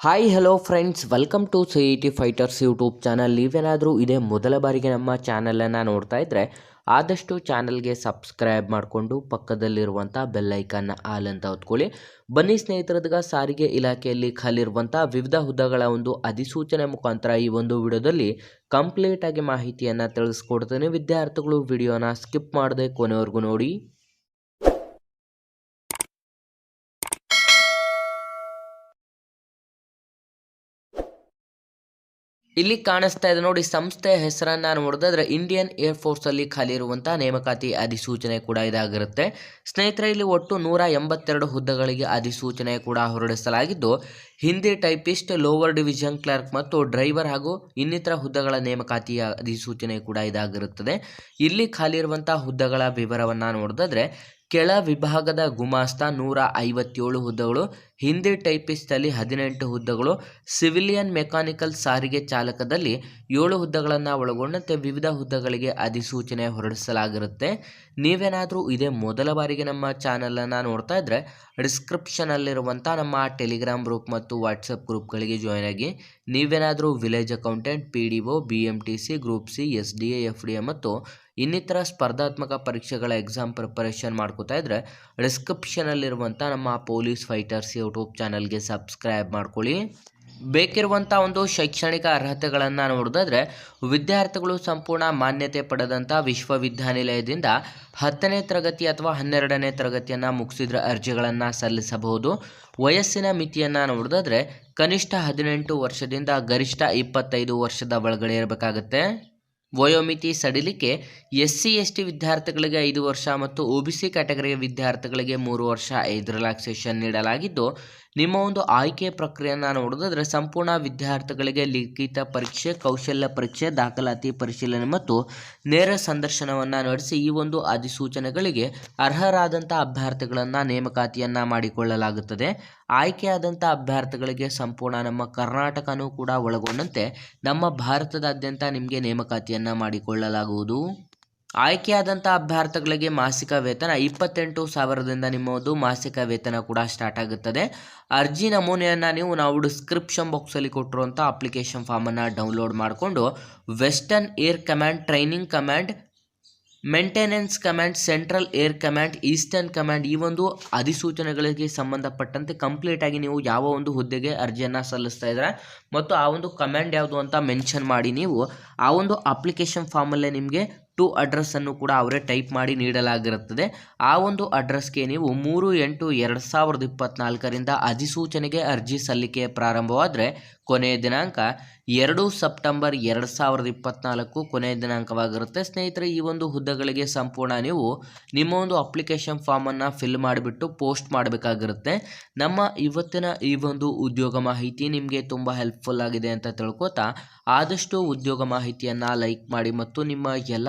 Hi hello friends welcome to C E T fighters YouTube channel ನೀವೇನಾದರೂ ಇದೇ ಮೊದಲ ಬಾರಿಗೆ ನಮ್ಮ ಚಾನಲನ್ನು ನೋಡ್ತಾ ಇದ್ದರೆ ಆದಷ್ಟು ಚಾನಲ್ಗೆ ಸಬ್ಸ್ಕ್ರೈಬ್ ಮಾಡಿಕೊಂಡು ಪಕ್ಕದಲ್ಲಿರುವಂಥ ಬೆಲ್ಲೈಕನ್ನ ಆಲ್ ಅಂತ ಹೊತ್ಕೊಳ್ಳಿ. ಬನ್ನಿ ಸ್ನೇಹಿತರದಾಗ, ಸಾರಿಗೆ ಇಲಾಖೆಯಲ್ಲಿ ಖಾಲಿರುವಂಥ ವಿವಿಧ ಹುದ್ದೆಗಳ ಒಂದು ಅಧಿಸೂಚನೆ ಮುಖಾಂತರ ಈ ಒಂದು ವಿಡಿಯೋದಲ್ಲಿ ಕಂಪ್ಲೀಟಾಗಿ ಮಾಹಿತಿಯನ್ನು ತಿಳಿಸ್ಕೊಡ್ತೇನೆ. ವಿದ್ಯಾರ್ಥಿಗಳು ವಿಡಿಯೋನ ಸ್ಕಿಪ್ ಮಾಡದೆ ಕೊನೆವರೆಗೂ ನೋಡಿ. ಇಲ್ಲಿ ಕಾಣಿಸ್ತಾ ಇದೆ ನೋಡಿ, ಸಂಸ್ಥೆಯ ಹೆಸರನ್ನ ನೋಡಿದ್ರೆ ಇಂಡಿಯನ್ ಏರ್ ಫೋರ್ಸ್ ಅಲ್ಲಿ ಖಾಲಿ ಇರುವಂತಹ ನೇಮಕಾತಿ ಅಧಿಸೂಚನೆ ಕೂಡ ಇದಾಗಿರುತ್ತೆ. ಸ್ನೇಹಿತರೆ, ಇಲ್ಲಿ ಒಟ್ಟು ನೂರ ಎಂಬತ್ತೆರಡು ಹುದ್ದೆಗಳಿಗೆ ಅಧಿಸೂಚನೆ ಕೂಡ ಹೊರಡಿಸಲಾಗಿದ್ದು, Hindi typist lower division clerk ಮತ್ತು ಡ್ರೈವರ್ ಹಾಗೂ ಇನ್ನಿತರ ಹುದ್ದೆಗಳ ನೇಮಕಾತಿಯ ಅಧಿಸೂಚನೆ ಕೂಡ ಇದಾಗಿರುತ್ತದೆ. ಇಲ್ಲಿ ಖಾಲಿ ಇರುವಂತಹ ಹುದ್ದೆಗಳ ವಿವರವನ್ನ ನೋಡಿದ್ರೆ ಕೆಳ ವಿಭಾಗದ ಗುಮಾಸ್ತ ನೂರ ಐವತ್ತೇಳು ಹುದ್ದೆಗಳು, ಹಿಂದಿ ಟೈಪಿಸ್ಟಲ್ಲಿ ಹದಿನೆಂಟು ಹುದ್ದೆಗಳು, ಸಿವಿಲಿಯನ್ ಮೆಕ್ಯಾನಿಕಲ್ ಸಾರಿಗೆ ಚಾಲಕದಲ್ಲಿ ಏಳು ಹುದ್ದೆಗಳನ್ನು ಒಳಗೊಂಡಂತೆ ವಿವಿಧ ಹುದ್ದೆಗಳಿಗೆ ಅಧಿಸೂಚನೆ ಹೊರಡಿಸಲಾಗಿರುತ್ತೆ. ನೀವೇನಾದರೂ ಇದೇ ಮೊದಲ ಬಾರಿಗೆ ನಮ್ಮ ಚಾನಲನ್ನು ನೋಡ್ತಾ ಇದ್ದರೆ ಡಿಸ್ಕ್ರಿಪ್ಷನಲ್ಲಿರುವಂಥ ನಮ್ಮ ಟೆಲಿಗ್ರಾಮ್ ಗ್ರೂಪ್ ಮತ್ತು ವಾಟ್ಸಪ್ ಗ್ರೂಪ್ಗಳಿಗೆ ಜಾಯ್ನ್ ಆಗಿ, ನೀವೇನಾದರೂ village accountant, P D O, B M T C, group C, S D A, F D A ಮತ್ತು ಇನ್ನಿತರ ಸ್ಪರ್ಧಾತ್ಮಕ ಪರೀಕ್ಷೆಗಳ ಎಕ್ಸಾಮ್ ಪ್ರಿಪರೇಷನ್ ಮಾಡ್ಕೋತಾ ಇದ್ದರೆ ಡಿಸ್ಕ್ರಿಪ್ಷನಲ್ಲಿರುವಂಥ ನಮ್ಮ ಪೊಲೀಸ್ ಫೈಟರ್ಸ್ ಯೂಟ್ಯೂಬ್ ಚಾನಲ್ಗೆ ಸಬ್ಸ್ಕ್ರೈಬ್ ಮಾಡ್ಕೊಳ್ಳಿ. ಬೇಕಿರುವಂಥ ಒಂದು ಶೈಕ್ಷಣಿಕ ಅರ್ಹತೆಗಳನ್ನು ನೋಡೋದಾದರೆ, ವಿದ್ಯಾರ್ಥಿಗಳು ಸಂಪೂರ್ಣ ಮಾನ್ಯತೆ ಪಡೆದಂಥ ವಿಶ್ವವಿದ್ಯಾನಿಲಯದಿಂದ ಹತ್ತನೇ ತರಗತಿ ಅಥವಾ ಹನ್ನೆರಡನೇ ತರಗತಿಯನ್ನು ಮುಗಿಸಿದ್ರ ಅರ್ಜಿಗಳನ್ನು ಸಲ್ಲಿಸಬಹುದು. ವಯಸ್ಸಿನ ಮಿತಿಯನ್ನು ನೋಡೋದಾದರೆ, ಕನಿಷ್ಠ ಹದಿನೆಂಟು ವರ್ಷದಿಂದ ಗರಿಷ್ಠ ಇಪ್ಪತ್ತೈದು ವರ್ಷದ ಒಳಗಡೆ ಇರಬೇಕಾಗುತ್ತೆ. ವಯೋಮಿತಿ ಸಡಿಲಿಕೆ ಎಸ್ ಸಿ ಎಸ್ ಟಿ ವಿದ್ಯಾರ್ಥಿಗಳಿಗೆ ಐದು ವರ್ಷ ಮತ್ತು ಒ ಬಿ ಸಿ ಕ್ಯಾಟಗರಿಯ ವಿದ್ಯಾರ್ಥಿಗಳಿಗೆ ಮೂರು ವರ್ಷ ಐದು ರಿಲ್ಯಾಕ್ಸೇಷನ್ ನೀಡಲಾಗಿದ್ದು ನಿಮ್ಮ ಒಂದು ಆಯ್ಕೆ ಪ್ರಕ್ರಿಯೆಯನ್ನು ನೋಡೋದಾದರೆ ಸಂಪೂರ್ಣ ವಿದ್ಯಾರ್ಥಿಗಳಿಗೆ ಲಿಖಿತ ಪರೀಕ್ಷೆ, ಕೌಶಲ್ಯ ಪರೀಕ್ಷೆ, ದಾಖಲಾತಿ ಪರಿಶೀಲನೆ ಮತ್ತು ನೇರ ಸಂದರ್ಶನವನ್ನು ನಡೆಸಿ ಈ ಒಂದು ಅಧಿಸೂಚನೆಗಳಿಗೆ ಅರ್ಹರಾದಂಥ ಅಭ್ಯರ್ಥಿಗಳನ್ನು ನೇಮಕಾತಿಯನ್ನು ಮಾಡಿಕೊಳ್ಳಲಾಗುತ್ತದೆ. ಆಯ್ಕೆಯಾದಂಥ ಅಭ್ಯರ್ಥಿಗಳಿಗೆ ಸಂಪೂರ್ಣ ನಮ್ಮ ಕರ್ನಾಟಕನೂ ಕೂಡ ಒಳಗೊಂಡಂತೆ ನಮ್ಮ ಭಾರತದಾದ್ಯಂತ ನಿಮಗೆ ನೇಮಕಾತಿಯನ್ನು ಮಾಡಿಕೊಳ್ಳಲಾಗುವುದು. ಆಯ್ಕೆಯಾದಂಥ ಅಭ್ಯರ್ಥಿಗಳಿಗೆ ಮಾಸಿಕ ವೇತನ. ಇಪ್ಪತ್ತೆಂಟು ಸಾವಿರದಿಂದ ನಿಮ್ಮದು ಮಾಸಿಕ ವೇತನ ಕೂಡ ಸ್ಟಾರ್ಟ್ ಆಗುತ್ತದೆ. ಅರ್ಜಿ ನಮೂನೆಯನ್ನು ನೀವು ನಾವು ಡಿಸ್ಕ್ರಿಪ್ಷನ್ ಬಾಕ್ಸಲ್ಲಿ ಕೊಟ್ಟಿರುವಂಥ ಅಪ್ಲಿಕೇಶನ್ ಫಾರ್ಮನ್ನು ಡೌನ್ಲೋಡ್ ಮಾಡಿಕೊಂಡು western air command training command maintenance command central air command eastern command ಈ ಒಂದು ಅಧಿಸೂಚನೆಗಳಿಗೆ ಸಂಬಂಧಪಟ್ಟಂತೆ ಕಂಪ್ಲೀಟ್ ಆಗಿ ನೀವು ಯಾವ ಒಂದು ಹುದ್ದೆಗೆ ಅರ್ಜಿಯನ್ನು ಸಲ್ಲಿಸ್ತಾ ಇದ್ದಾರೆ ಮತ್ತು ಆ ಒಂದು ಕಮಾಂಡ್ ಯಾವುದು ಅಂತ ಮೆನ್ಷನ್ ಮಾಡಿ ನೀವು ಆ ಒಂದು ಅಪ್ಲಿಕೇಶನ್ ಫಾರ್ಮಲ್ಲೇ ನಿಮಗೆ ಟು ಅಡ್ರೆಸ್ಸನ್ನು ಕೂಡ ಅವರೇ ಟೈಪ್ ಮಾಡಿ ನೀಡಲಾಗಿರುತ್ತದೆ. ಆ ಒಂದು ಅಡ್ರೆಸ್ಗೆ ನೀವು ಮೂರು ಎಂಟು ಎರಡು ಸಾವಿರದ ಇಪ್ಪತ್ತ್ನಾಲ್ಕರಿಂದ ಅಧಿಸೂಚನೆಗೆ ಅರ್ಜಿ ಸಲ್ಲಿಕೆ ಪ್ರಾರಂಭವಾದರೆ ಕೊನೆಯ ದಿನಾಂಕ ಎರಡು ಸೆಪ್ಟೆಂಬರ್ ಎರಡು ಸಾವಿರದ ಇಪ್ಪತ್ನಾಲ್ಕು ಕೊನೆಯ ದಿನಾಂಕವಾಗಿರುತ್ತೆ. ಸ್ನೇಹಿತರೆ, ಈ ಒಂದು ಹುದ್ದೆಗಳಿಗೆ ಸಂಪೂರ್ಣ ನೀವು ನಿಮ್ಮ ಒಂದು ಅಪ್ಲಿಕೇಶನ್ ಫಾರ್ಮನ್ನು ಫಿಲ್ ಮಾಡಿಬಿಟ್ಟು ಪೋಸ್ಟ್ ಮಾಡಬೇಕಾಗಿರುತ್ತೆ. ನಮ್ಮ ಇವತ್ತಿನ ಈ ಒಂದು ಉದ್ಯೋಗ ಮಾಹಿತಿ ನಿಮಗೆ ತುಂಬ ಹೆಲ್ಪ್ಫುಲ್ ಆಗಿದೆ ಅಂತ ತಿಳ್ಕೊತಾ ಆದಷ್ಟು ಉದ್ಯೋಗ ಮಾಹಿತಿಯನ್ನು ಲೈಕ್ ಮಾಡಿ ಮತ್ತು ನಿಮ್ಮ ಎಲ್ಲ